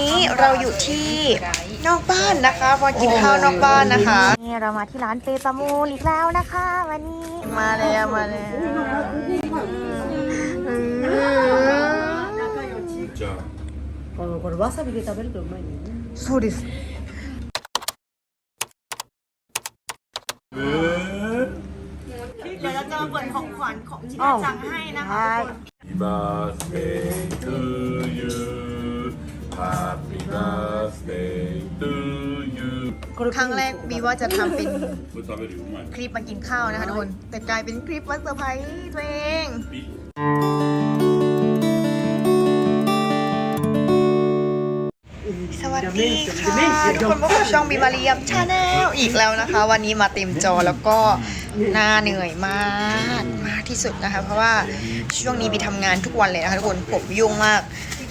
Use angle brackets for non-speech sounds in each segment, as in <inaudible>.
นี้เราอยู่ที่นอกบ้านนะคะมากินข้าวนอกบ้านนะคะนี่เรามาที่ร้านเปตามูลอีกแล้วนะคะ วันนี้มาแล้วมาแล้ว じゃあこのこれわさびで食べるとうまいんだよね。そうです えー เดี๋ยวเราจะเปิดของขวัญของที่จังให้นะคะ Happy birthday to you Happy birthday to you ครั้งแรกมีว่าจะทำเป็นคลิปมากินข้าวนะคะทุกคน แต่กลายเป็นคลิปวันเซอร์ไพรส์ตัวเองสวัสดีค่ะทุกคนพบกับช่องบีมาเรีมชาแนลอีกแล้วนะคะ วันนี้มาเต็มจอแล้วก็หน้าเหนื่อยมากมากที่สุดนะคะ เพราะว่าช่วงนี้บีทำงานทุกวันเลยนะคะทุกคนผมยุ่งมาก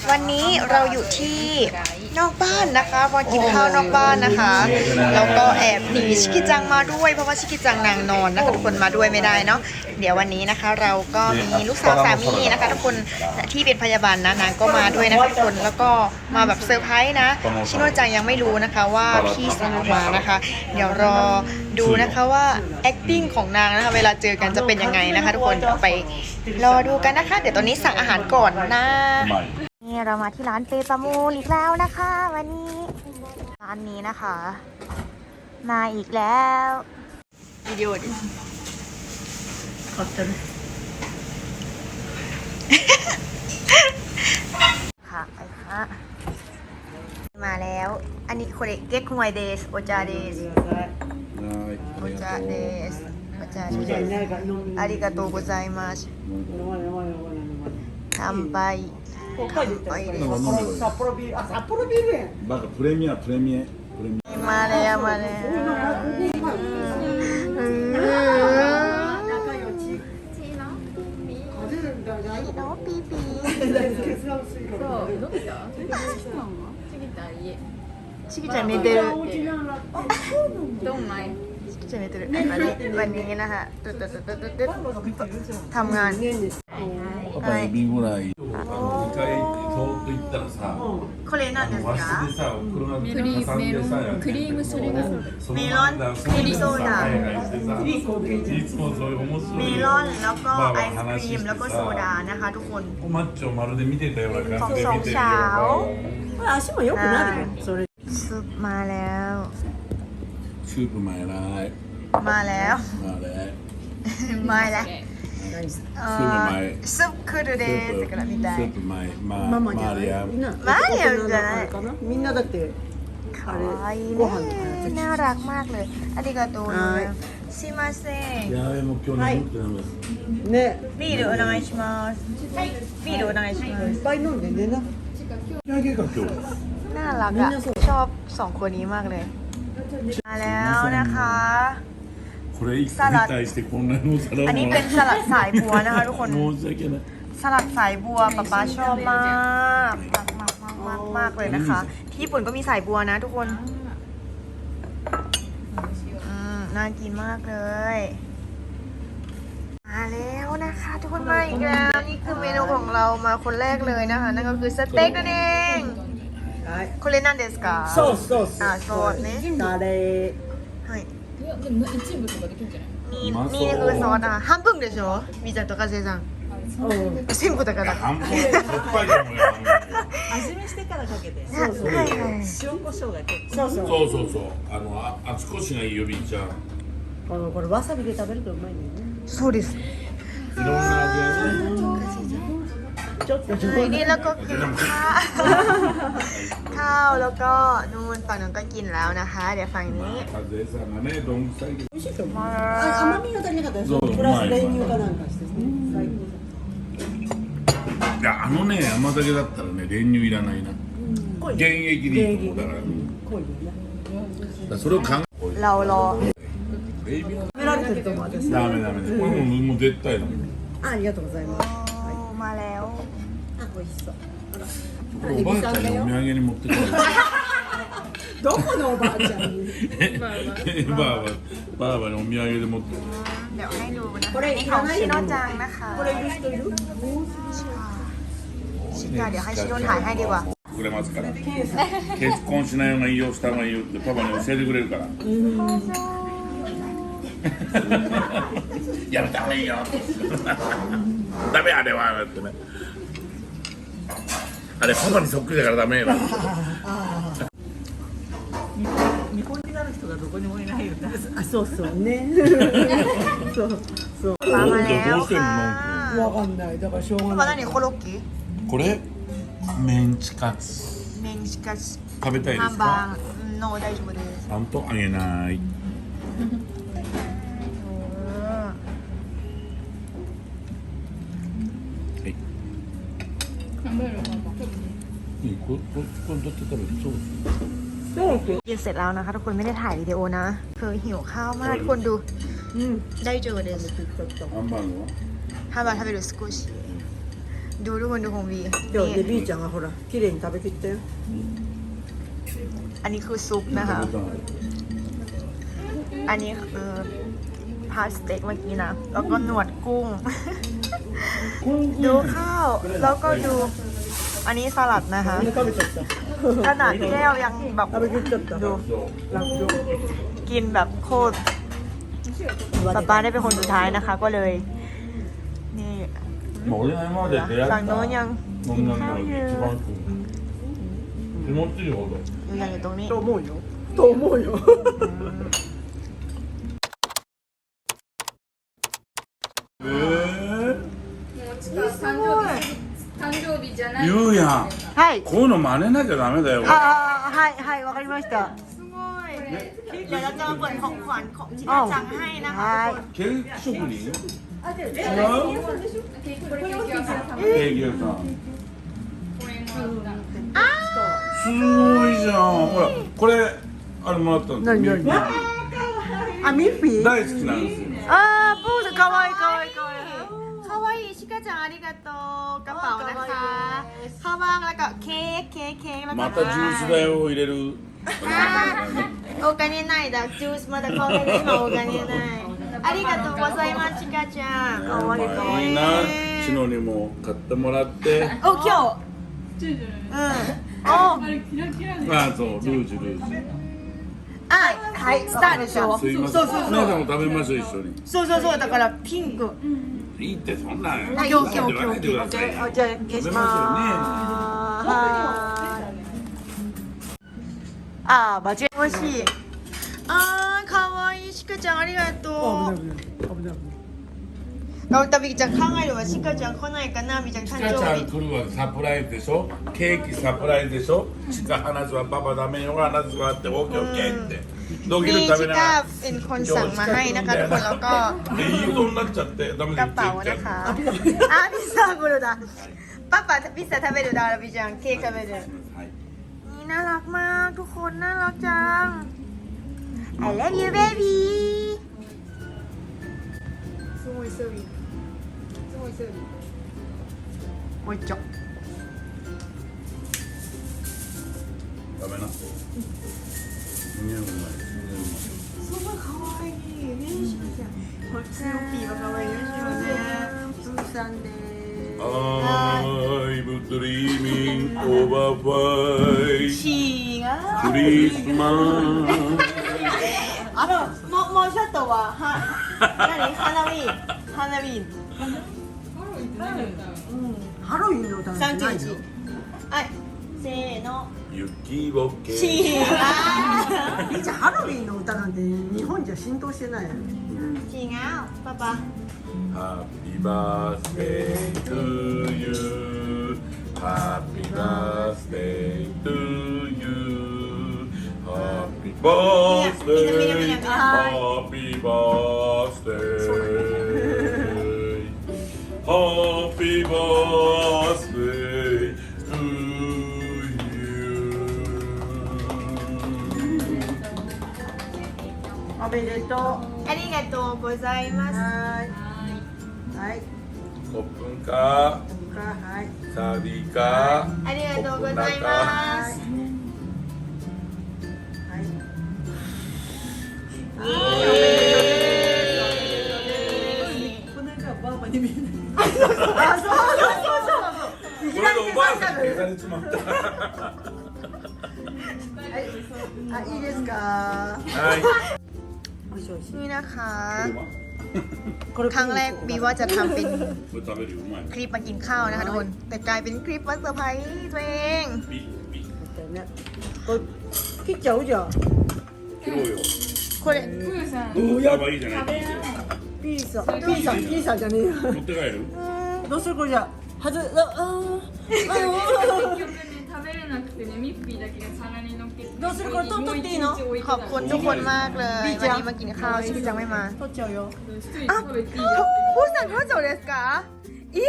วันนี้เราอยู่ที่นอกบ้านนะคะมากินข้าวนอกบ้านนะคะ แล้วก็แอบหนีชิกิจังมาด้วย เพราะว่าชิกิจังนางนอนนะคะทุกคนมาด้วยไม่ได้เนาะเดี๋ยววันนี้นะคะ เราก็มีลูกสาวสามีนะคะ ทุกคนที่เป็นพยาบาลนะนางก็มาด้วยนะทุกคนแล้วก็มาแบบเซอร์ไพรส์นะชิโนจังยังไม่รู้นะคะว่าพี่สาวมานะคะ เดี๋ยวรอดูนะคะว่า acting ของนางนะคะเวลาเจอกันจะเป็นยังไงนะคะ ทุกคนไปรอดูกันนะคะ เดี๋ยวตอนนี้สั่งอาหารก่อนนะี่เรามาที่ร้านเปปามูลอีกแล้วนะคะ วันนี้ร้านนี้นะคะ มาอีกแล้ววิดีโอดิขอบคุณค่ะไปค่ะมาแล้ว อันนี้คนเก็กฮวยเดสโอจาเดสโอจาเดสโอจาเดสอาริกาโตโกไซมัสทำไป まない飲まない飲まない飲まない。乾杯ここで言ったら乾杯なんか飲んでる札幌ビールあ札幌ビールやん。バカプレミアプレミアプレミ มาแล้วมาแล้วอืม 仲良し。風邪だ大丈夫。 น้องปีปี 血が薄いから。ชิキちゃん寝てるお家なら。ชิキちゃん寝てるวันนี้วันนี้นะคะตึ๊ดตึ๊ดตึ๊ดตึ๊ดตึ๊ดทำงาน 年です。アパパエビフライ2回そーっと行ったらさこれ何です和室かでさ車挟んでさやってクリームソーダそのメロンクリームソーダはいはいしてさいつもそういう面白 เม い ลอนแล้วก็ไอศครีมแล้วก็โซดานะคะ ทุกคน マッチョをまるで見てたような感じで見てるよこれ足も良くなるよ。それ。 ซุปมาแล้ว スープマイライ มาแล้ว マイライ มาแล้ว เอ่อซุปคือดูเดสกระみたいスープマイマママじゃない。マリアみんな。マリアじゃないかな。みんなだって。 かわいいご飯とかやねน่ารักมากเลยありがとうございますすいませんいやでも今日眠くて眠いですね。ビールお願いしますビールお願いしますいっぱい飲んで寝な。いやけか今日 น่ารักอะชอบสองคนนี้มากเลย มาแล้วนะคะ これ一個に対してこんなのお皿を อันนี้เป็นสลัดสายบัวนะคะทุกคน 申し訳ない สลัดสายบัวป๊าป๊าชอบมากมากมากมากมากมากเลยนะคะ ที่ญี่ปุ่นก็มีสายบัวนะทุกคนอืมน่ากินมากเลย มาแล้วนะคะ ทุกคนมาอีกแล้วนี่คือเมนูของเรามาคนแรกเลยนะคะ นั่นก็คือสเต็กนั่นเอง はい。 これ何ですかソースソース。あそうねカレはい いやでも一部とかできるんじゃない？半分でしょ？みざとかせさん。全部だから。半分。味見してからかけて。そうそう塩コショウが結構。そうそうそう。あのああちこちがいいよみちゃんあのこれわさびで食べるとうまいんだよね。そうです。ろんな味がる。 นี้แล้วก็กินข้าว ข้าวแล้วก็นู่นฝั่งนั้นก็กินแล้วนะคะ เดี๋ยวฝั่งนี้ 和江さんがねどんくさいけど美味しいと思う。まああ甘みが足りなかったです。そうプラスうまい練乳かなんかしてね。最高いやあのね甘酒だったらね練乳いらないな濃い。原液でいいと思うだからだか濃いよね。らそれを考 เรารอ えベイビー食べられてると思う私。ダメダメこれもうもう絶対だもんあありがとうございます。 มาแล้ว あ美味しそう。これおばあちゃんにお土産に持ってくる<laughs> どこのおばあちゃんに。<laughs> ばあばばあばにお土産で持ってくる เดี๋ยวให้ดูนะ これ นี่ い ของ らない ชิ よ โนจังนะคะ これいる人いる？ชิคาเดี๋ยวให้ชิโนถ่ายให้ดีกว่า こ くれますから結婚しないようがいいよした方がいいよってパパに教えてくれるからやめた方がいいよダメあれはってね あれパパにそっくりだからダメよ。見本になる人がどこにもいないよあそうそう。ね。そうそう。どうしてんの？わかんない。だからしょうがない。何？コロッケ？これ？メンチカツ。メンチカツ。食べたいですか？ハンバーグ。の大丈夫です。ちゃんとあげない。 กินเสร็จแล้วนะคะ ทุกคนไม่ได้ถ่ายวิดีโอนะเธอหิวข้าวมากคนดูอืมได้เจอเดสฮาบาทำเบรุสกุชดูทุกคนดูของวีเดี๋ยวเดบีจังอะคุณะที่เร่งทำไปคิดเต้อันนี้คือซุปนะคะ อันนี้คือพาสเต็กเมื่อกี้นะ แล้วก็หนวดกุ้ง ดูข้าว แล้วก็ดู อันนี้สลัดนะคะ みんな食べちゃった ขนาดแก้วยังแบบ 食べきっちゃった ดู ラッキョ กินแบบโคตรป๊าป้าได้เป็นคนสุดท้ายนะคะ ก็เลย นี่ まあ俺が今まで出会った ฝั่งโน้นยัง 飲んだのが一番食う気持ちいいほど ยังอยู่ตรงนี้ と思うよと思うよ ゃない言うやんはいこういうの真似なきゃダメだよああはいはいわかりましたすごいเดี๋ยวเราจะมาเปิดของขวัญของที่น่าจังให้นะคะทุกคน ケーキ職人違うケーキこれケーキ屋さんケーキ屋さんこれもらったすごいじゃんほらこれあれもらったん何何あミッフィー大好きなんですよあーポーズかわいいかわいいかわい がとうกระเป๋านะคะข้าวว่างแล้วก็เค้กเค้กเค้กแล้วก็ またジュース代を入れる<laughs> お金ないだジュースまだ買わないで今お金ないありがとうございますちかちゃんかわいいかわいいいいなチノにも買ってもらってお今日ジュジュうんおあれキラキラであそうルージュルージュあはいスターでしょすいませんそうそうそう皆さんも食べましょう一緒にそうそうそうだからピンク いいってそんな今日今日今日じゃあ消しますあー間違えましい。あー可愛いしかちゃんありがとう。のび太ちゃん考えるわしかちゃん来ないかなみたいな誕生日ちゃん来るわサプライズでしょ？ケーキサプライズでしょ？ちか話はパパダメよ話はってオッケーオッケーって。 นี่ キ食 ชิ べな ก้า が เป็นคนสั่งมาให้นะคะทุกคนแล้วก็ らでいいことになっちゃってダメ ก で ระเป๋า 言っちゃ นะ う คะอ่ะพิซซ่ากุลดาป้าป๋าพิซซ่า食べるだからビちゃんケーキ食べる はい นี่น่ารักมากทุกคนน่ารักจัง I love you baby すごいスリすごいスリもう一丁ダメな 違う Christmas あのもうもうちょっとはは何花火花火ハロウィンの歌なんてない391よはいせーの雪ぼけ違ういいじゃんハロウィンの歌なんて日本じゃ浸透してないよ違うパパ Happy birthday to you Happy birthday to you birthday Happy birthday. Happy birthday to you. おめでとう。はありがとうございます。ーい。はい。コップンか。はい。サーディーか。ありがとうございます この間はバーバに見えないこれでおばあさんって餌に に詰まったあいいですかはいおいしいおいしい นี่นะคะ これ ครั้งแรกบีว่าจะทำเป็น これ食べるようまい คลิปมากินข้าวนะคะทุกคน แต่กลายเป็นคลิปมาเซอร์ไพรส์ตัวเอง ピッピッだよねこれ切っちゃうじゃん切ろうよ คน プーさんどうやばいいじゃないピーさんピーさんピーさんじゃねえよ持って帰るどうするこれじゃあはずああーあ結局ね食べれなくてねミッフィーだけが皿に乗っけてどうするこれ取っとっていいのもう一日置いて ข た อบคุณทุกคนมากเลย วันนี้มากินข้าวชิคจังไม่มา ー取っちゃうよ一人で อ้าว 食べていいよ ผู้สั่งเขาโจですかอี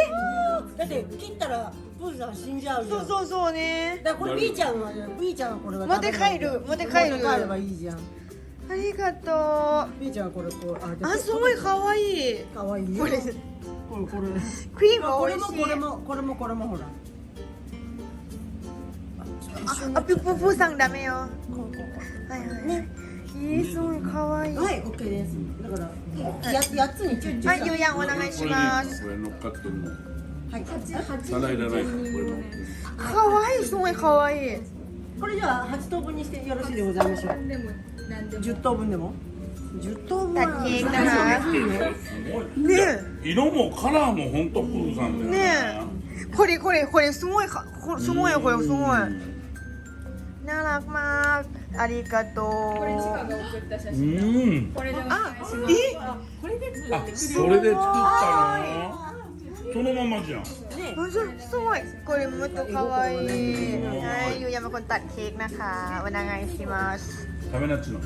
だって切ったらプーさん死んじゃうじゃんそうそうそうねだからこれ B ちゃんは B ちゃんはこれは持って帰る持って帰る持って帰ればいいじゃん ありがと B ちゃんはこれこうあうあすごいかわい。いかわいこれこれ。これクリームこ美味しい。れもこれもこれもこれもほら。ああピュププสั่งダメよ。はいはいねえー、すごいかわい。いはい OK です。だからややつにチュッチュはい、ゆうやんお願いします。これ乗っかってるのはい皿いらないすごいかわいいこれじゃあ等分にしてよろしいでございましょう。でも等分でも？十等分いねね色もカラーも本当プさんだよね。これこれこれすごいかすごいよこれすごい。ならまあありがとう。これが送った写真うん。これであ、えこれで作ってくれるあそれで作ったの？そのままじゃんあそうすごいこれもっとかわいいはいゆうやんเป็นคนตัดเค้กนะคะお願いします食べなっちの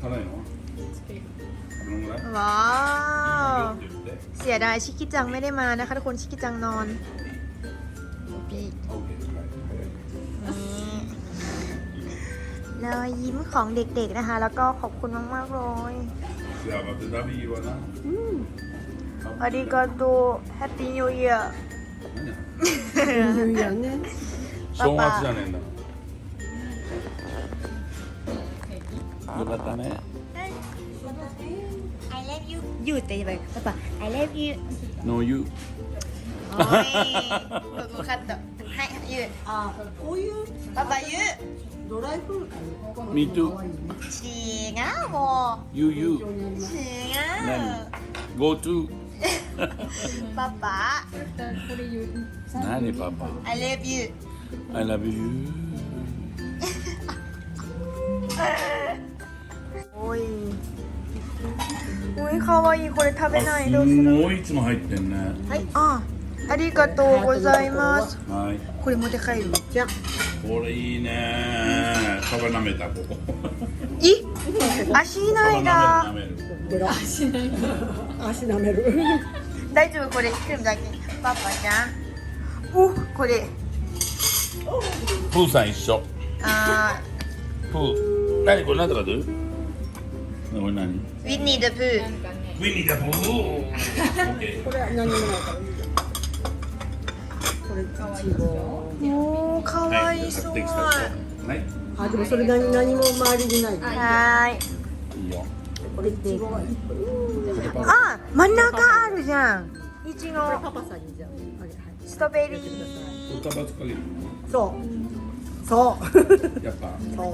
辛いのこのぐらいว้าว いいよって言って เสียดายชิกิจังไม่ได้มานะคะทุกคนชิกิจังนอนปี あ OK นี่รอยยิ้มของเด็กๆนะคะ แล้วก็ขอบคุณมากๆเลย 幸せだビーはな arigato. Happy New Year. いいよね。正月じゃねえんだよかったね I love you. You って言えばいい。パパ、I love you. No you おい。ここカット。はい、you。ああ、こういうパパ、you。ドライフルーツ。Me <laughs> too 違う、もう。you you 違う。何 go to <laughs> パパ。これ言う何パパ？I love you. I love you. <laughs> おい。おいかわい。いこれ食べない。あどうする？すごいいつも入ってんね。はい。あありがとうございます。はい。これ持って帰るじゃこれいいね。パパ舐めたここ。<laughs> い？足ないだ舐める舐める。ベロ足舐める大丈夫？これクリームだけ。パパじゃん。おこれ。プーさん一緒。あプー。何これ何とかどうこれ何？ーウィニー・ド・プーウィニーだプーこれは何もない。からこれいちごおーかわいそう。はい。あでもそれ何何も周りにない。はーいこれっぱいあ真ん中あるじゃん。いちごパパさんにじゃああれはい。ストベリー。歌ばつかけるそう。そう。<laughs> やっぱ。そう。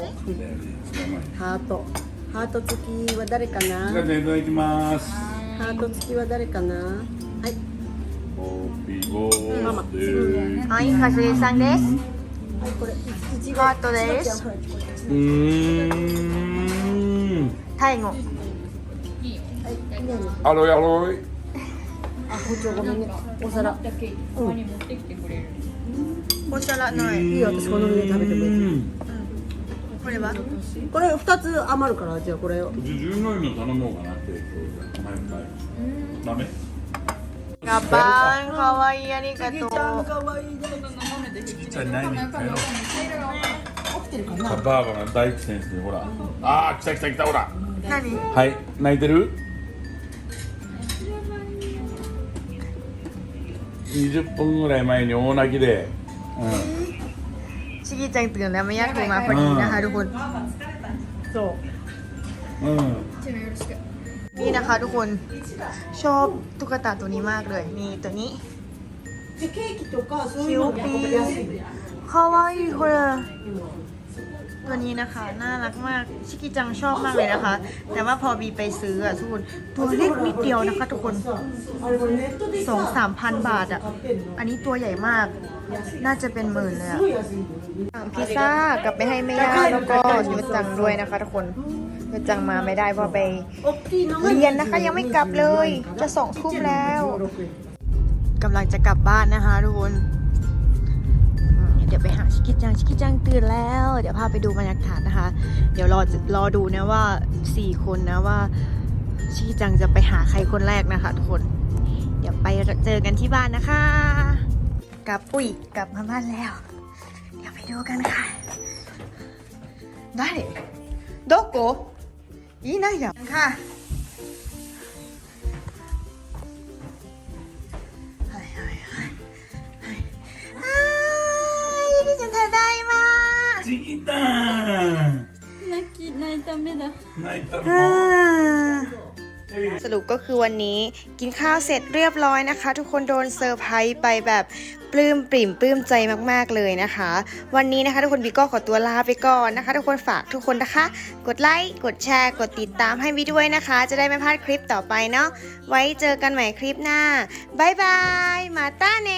ハート。ハート付きは誰かじゃあいただきます。ハート付きは誰かな？はい。はいかすりさんです。はいこれいちご。ハートです。うーん。タイアロイアロイえあ包丁ごめんね。お皿。だけたまに持ってきてくれるお皿ない。いいよ私この上で食べてもいいこれは？これ二つ余るからじゃあこれを。うち従業員の頼もうかなって毎回。ダメ。ガバンかわいいありがとう。かわいいねじゃきてるかなバーバが大苦戦してほら。あー来た来た来たほら。何？はい。泣いてる？20分ぐらい前に大泣きで、うชิกิจังตื่นแล้วไม่อยากโทรมาพอดีนะคะทุกคน そんうん、チノよろしく นี่นะคะทุกคนชอบตุ๊กตาตัวนี้มากเลยนี่ตัวนี้ じゃあケーキとかそういうのに運びやすいんだよ คาวาอิโคเร ตัวนี้นะคะ น่ารักมาก ชิคกี้จังชอบมากเลยนะคะ แต่ว่าพอบีไปซื้ออะทุกคนตัวเล็กนิดเดียวนะคะ ทุกคนสองสามพันบาทอะอันนี้ตัวใหญ่มาก น่าจะเป็นหมื่นเลยอะพิซซ่ากลับไปให้แม่ย่าแล้วก็ยุจังด้วยนะคะ ทุกคนยุจังมาไม่ได้เพราะไปเรียนนะคะ ยังไม่กลับเลย จะสองทุ่มแล้วกำลังจะกลับบ้านนะคะทุกคน กิจังชิกิจังตื่นแล้ว เดี๋ยวพาไปดูบรรยากาศนะคะ เดี๋ยวรอรอดูนะว่า 4 คนนะว่าชิกิจังจะไปหาใครคนแรกนะคะทุกคน เดี๋ยวไปเจอกันที่บ้านนะคะกับปุ๋ยกลับมาบ้านแล้ว เดี๋ยวไปดูกันค่ะได้โดโกอีน่าอย่างค่ะ ーゆりちゃんただいまちぎった泣き泣いた目だ泣いた อ่า の สรุปก็คือวันนี้กินข้าวเสร็จเรียบร้อยนะคะ ทุกคนโดนเซอร์ไพรส์ไปแบบปลื้มปริ่มปลื้มใจมากๆเลยนะคะ วันนี้นะคะ ทุกคนบีก็ขอตัวลาไปก่อนนะคะ ทุกคนฝากทุกคนนะคะ กดไลค์กดแชร์ กดติดตามให้บีด้วยนะคะ จะได้ไม่พลาดคลิปต่อไปเนาะไว้เจอกันใหม่คลิปหน้าบายบายมาต้าเน